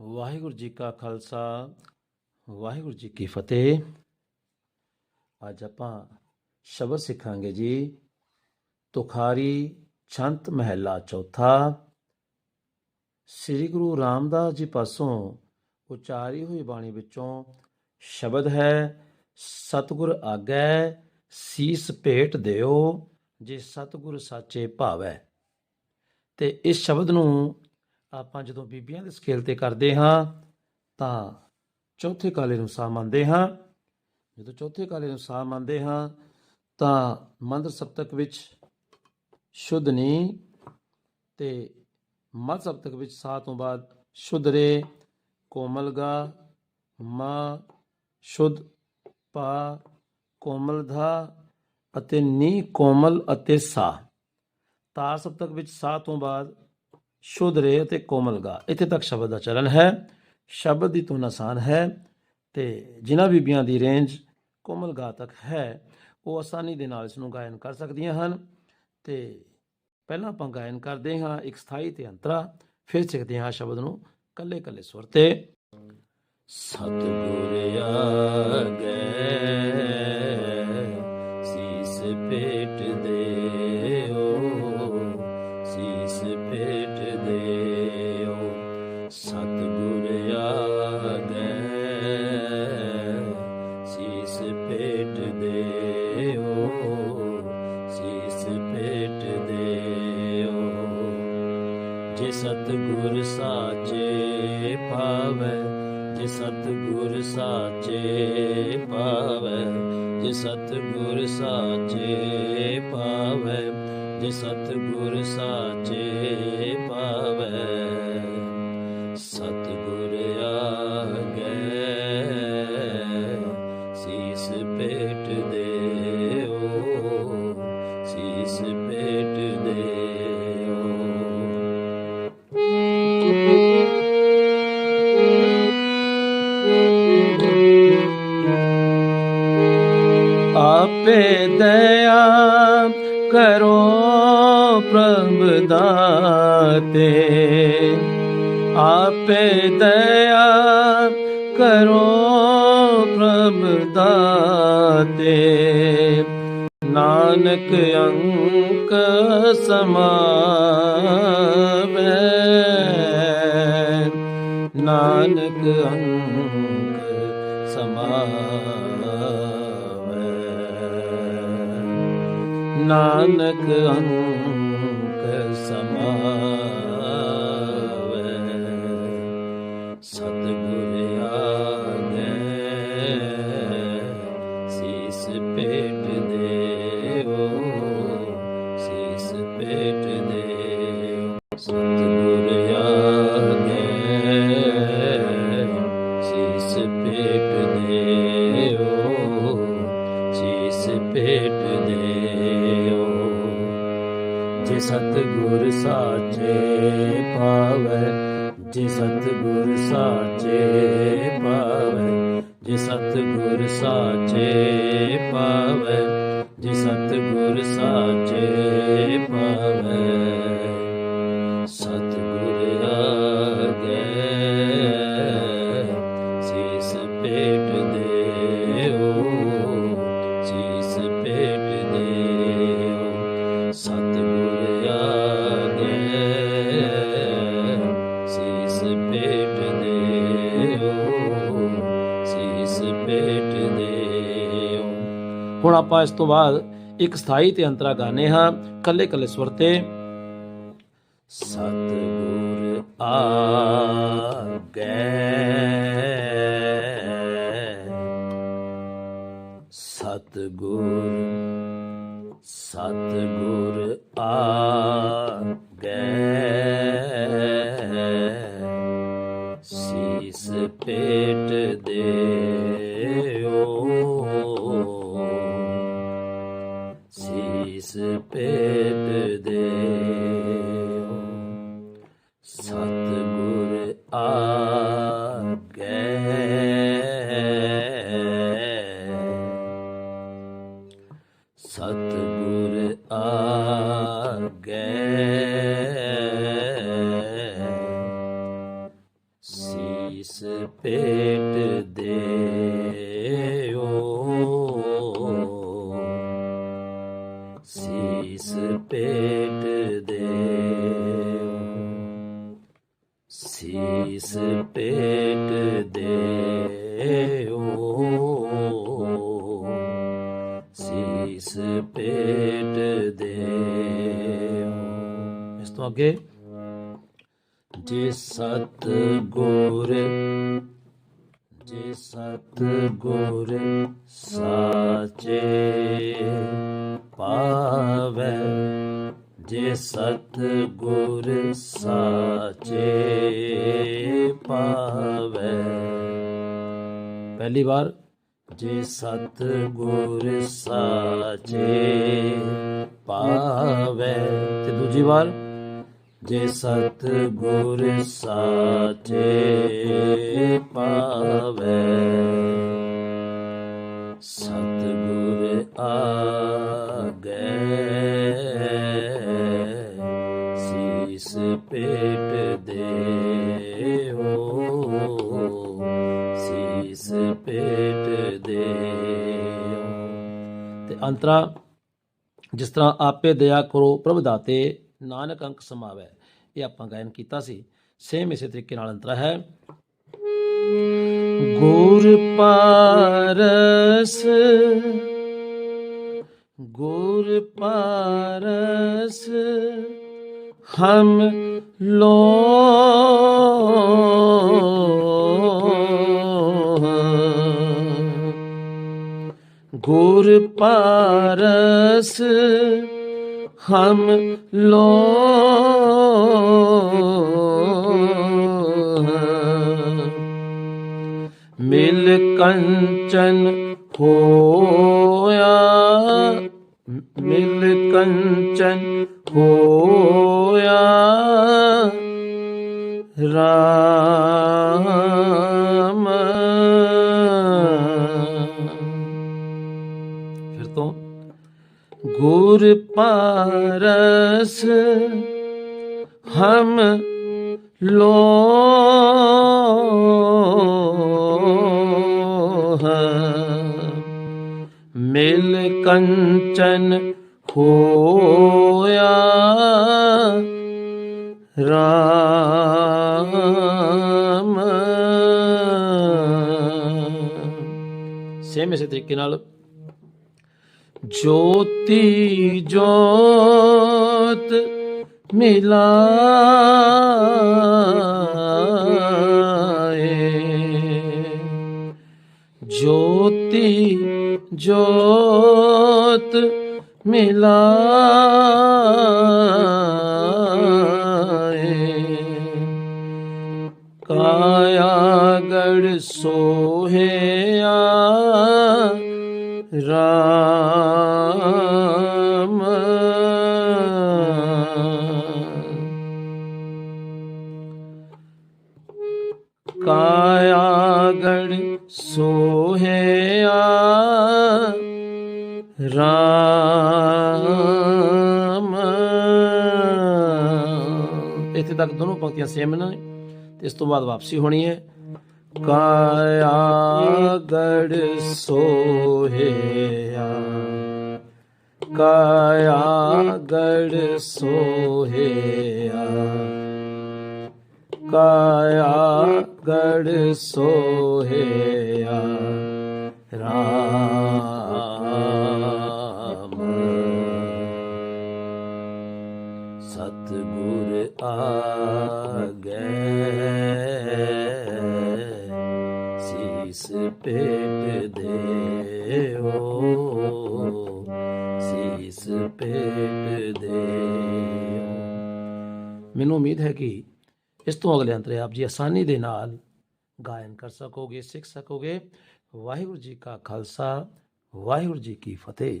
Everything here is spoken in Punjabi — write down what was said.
ਵਾਹਿਗੁਰੂ ਜੀ ਕਾ ਖਾਲਸਾ, ਵਾਹਿਗੁਰੂ ਜੀ ਕੀ ਫਤਿਹ। ਅੱਜ ਆਪਾਂ ਸ਼ਬਦ ਸਿੱਖਾਂਗੇ ਜੀ, ਤੁਖਾਰੀ ਛੰਤ ਮਹਿਲਾ ਚੌਥਾ। ਸ੍ਰੀ ਗੁਰੂ ਰਾਮਦਾਸ ਜੀ ਪਾਸੋਂ ਉਚਾਰੀ ਹੋਈ ਬਾਣੀ ਵਿੱਚੋਂ ਸ਼ਬਦ ਹੈ, ਸਤਿਗੁਰ ਆਗੈ ਸੀਸ ਭੇਟ ਦਿਓ, ਜੇ ਸਤਿਗੁਰ ਸਾਚੇ ਭਾਵੈ। ਤੇ ਇਸ ਸ਼ਬਦ ਨੂੰ ਆਪਾਂ ਜਦੋਂ ਬੀਬੀਆਂ ਦੇ ਸਕੇਲ ਤੇ ਕਰਦੇ ਹਾਂ, ਤਾਂ ਚੌਥੇ ਕਾਲੇ ਨੂੰ ਸਾ ਮੰਨਦੇ ਹਾਂ। ਜਦੋਂ ਚੌਥੇ ਕਾਲੇ ਨੂੰ ਸਾ ਮੰਨਦੇ ਹਾਂ, ਤਾਂ ਮੰਦਰ ਸਪਤਕ ਵਿੱਚ ਸ਼ੁੱਧ ਨੀ ਤੇ ਮਦ ਸਪਤਕ ਵਿੱਚ ਸਾ ਤੋਂ ਬਾਅਦ ਸ਼ੁੱਧ ਰੇ ਕੋਮਲਗਾ ਮਾ, ਸ਼ੁੱਧ ਪਾ, ਕੋਮਲ ਧਾ ਅਤੇ ਨੀ ਕੋਮਲ ਅਤੇ ਸਾ। ਤਾਰ ਸਪਤਕ ਵਿੱਚ ਸਾ ਤੋਂ ਬਾਅਦ ਸ਼ੁੱਧ ਰੇ ਅਤੇ ਕੋਮਲ ਗਾ। ਇੱਥੇ ਤੱਕ ਸ਼ਬਦ ਦਾ ਚਲਨ ਹੈ। ਸ਼ਬਦ ਦੀ ਧੁਨ ਆਸਾਨ ਹੈ ਤੇ ਜਿਨ੍ਹਾਂ ਬੀਬੀਆਂ ਦੀ ਰੇਂਜ ਕੋਮਲ ਗਾ ਤੱਕ ਹੈ, ਉਹ ਆਸਾਨੀ ਦੇ ਨਾਲ ਇਸ ਨੂੰ ਗਾਇਨ ਕਰ ਸਕਦੀਆਂ ਹਨ। ਤੇ ਪਹਿਲਾਂ ਆਪਾਂ ਗਾਇਨ ਕਰਦੇ ਹਾਂ ਇੱਕ ਸਥਾਈ ਤੇ ਅੰਤਰਾ, ਫਿਰ ਸਿੱਖਦੇ ਹਾਂ ਸ਼ਬਦ ਨੂੰ ਕੱਲੇ ਕੱਲੇ ਸੁਰ ਤੇ। ਸਤਿਗੁਰ ਆਗੇ, ਸੀਸ ਭੇਟ ਦੇਓ, ਸਤਿਗੁਰ ਆਗੇ ਸੀਸ ਭੇਟ ਦੇਓ, ਸੀਸ ਭੇਟ ਦੇਓ। ਜੇ ਸਤਿਗੁਰ ਸਾਚੇ ਪਾਵੈ ਜੇ ਸਤਿਗੁਰ ਸਾਚੇ ਪਾਵੈ ਜੇ ਸਤਿਗੁਰ ਸਾਚੇ ਪਾਵੈ ਜੇ ਸਤਿਗੁਰ ਸਾਚੇ ਪਾਵੈ, ਸਤਿਗੁਰ ਆਗੇ, ਸੀਸ ਭੇਟ ਦੇਓ, ਸੀਸ ਭੇਟ ਦੇਓ। ਆਪੇ ਦਇਆ ਕਰੋ ਪ੍ਰਭ ਆਪੇ ਦਇਆ ਕਰੋ ਪ੍ਰਭ ਦਾਤੇ ਨਾਨਕ ਅੰਕ ਸਮਾਵੈ ਨਾਨਕ ਅੰਕ ਸਮਾਵੈ ਨਾਨਕ ਅੰਕ ਸਮਾਵੈ ਸਤਿਗੁਰ ਆਗੇ ਸੀਸ ਭੇਟ ਜੇ ਸਤਿਗੁਰ ਸਾਚੇ ਪਾਵੈ, ਜੇ ਸਤਿਗੁਰ ਸਾਚੇ ਪਾਵੈ, ਜੇ ਸਤਿਗੁਰ ਸਾਚੇ ਪਾਵੈ, ਜੇ ਸਤਿਗੁਰ ਸਾਚੇ ਪਾਵੈ। ਸਤਿਗੁਰ ਆਗੇ, ਸੀਸ ਭੇਟ ਦੇਓ, ਸੀਸ ਭੇਟ ਦੇਓ। ਸਤਿਗੁਰ ਹੁਣ ਆਪਾਂ ਇਸ ਤੋਂ ਬਾਅਦ ਇੱਕ ਸਥਾਈ ਤੇ ਅੰਤਰਾ ਗਾਣੇ ਹਾਂ, ਕੱਲੇ ਕੱਲੇ ਸੁਰ ਤੇ। ਸਤਿਗੁਰ ਆਗੇ ਸਤਿਗੁਰ ਸਤਿਗੁਰ ਆਗੇ ਸੀਸ ਪੇਟ ਦੇਓ। ਸੀਸ ਭੇਟ ਪੇਟ ਇਸ ਤੋਂ ਅੱਗੇ ਜੇ ਸਤ ਗੁਰ ਜੇ ਸਤ ਗੁਰ ਸਾਚੇ ਪਾਵੈ, ਜੇ ਸਤ ਗੁਰ ਸਾਚੇ ਪਾਵੈ। ਪਹਿਲੀ ਵਾਰ ਜੇ ਸਤ ਗੁਰ ਸਾਚੇ ਪਾਵੈ। ਤੇ ਦੂਜੀ ਵਾਰ ਜੇ ਸਤ ਗੁਰ ਸਾਚੇ ਸੀਸ ਪੇਟ ਤੇ ਅੰਤਰਾ, ਜਿਸ ਤਰ੍ਹਾਂ ਆਪੇ ਦਇਆ ਕਰੋ ਪ੍ਰਭ ਦਾਤੇ, ਨਾਨਕ ਅੰਕ ਸਮਾਵੈ। ਇਹ ਆਪਾਂ ਗਾਇਨ ਕੀਤਾ ਸੀ। ਸੇਮ ਇਸੇ ਤਰੀਕੇ ਨਾਲ ਅੰਤਰਾ ਹੈ। ਗੁਰ ਪਾਰਸ ਗੁਰ ਪਾਰਸ, ਹਮ ਲੋ ਗੁਰ ਪਾਰਸ ਹਮ ਲੋ। ਮਿਲ ਕੰਚਨ ਹੋਇਆ ਮਿਲ ਕੰਚਨ ਹੋਇਆ। ਰਾ ਗੁਰ ਪਾਰਸ ਹਮ ਲੋ ਮਿਲ ਕੰਚਨ ਹੋਇਆ ਰਾਮ। ਸੇਮ ਇਸੇ ਤਰੀਕੇ ਨਾਲ ਜੋਤੀ ਜੋਤ ਮਿਲਾਏ। ਜੋਤੀ ਜੋਤ ਮਿਲਾਏ। ਕਾਇਆ ਗੜ ਸੋਹਿਆ ਕਾਇਆ ਗੜ ਸੋਹਿਆ ਰਾਮ। ਇੱਥੇ ਤੱਕ ਦੋਨੋਂ ਪੰਕਤੀਆਂ ਸੇਮ ਨੇ ਤੇ ਇਸ ਤੋਂ ਬਾਅਦ ਵਾਪਸੀ ਹੋਣੀ ਹੈ। ਕਾਇਆ ਗੜ ਸੋਹਿਆ। ਕਾਇਆ ਗੜ ਸੋਹਿਆ। ਕਾਇਆ ਗੜ ਸੋਹਿਆ, ਰਾਮ। ਸਤਿਗੁਰ ਆਗੈ, ਸੀਸ ਪੇਟ ਦੇਓ ਸੀਸ ਪੇਟ ਦੇਓ ਮੈਨੂੰ ਉਮੀਦ ਹੈ ਕਿ ਇਸ ਤੋਂ ਅਗਲੇ ਅੰਤਰੇ ਆਪ ਜੀ ਆਸਾਨੀ ਦੇ ਨਾਲ ਗਾਇਨ ਕਰ ਸਕੋਗੇ, ਸਿੱਖ ਸਕੋਗੇ। ਵਾਹਿਗੁਰੂ ਜੀ ਕਾ ਖਾਲਸਾ, ਵਾਹਿਗੁਰੂ ਜੀ ਕੀ ਫਤਿਹ।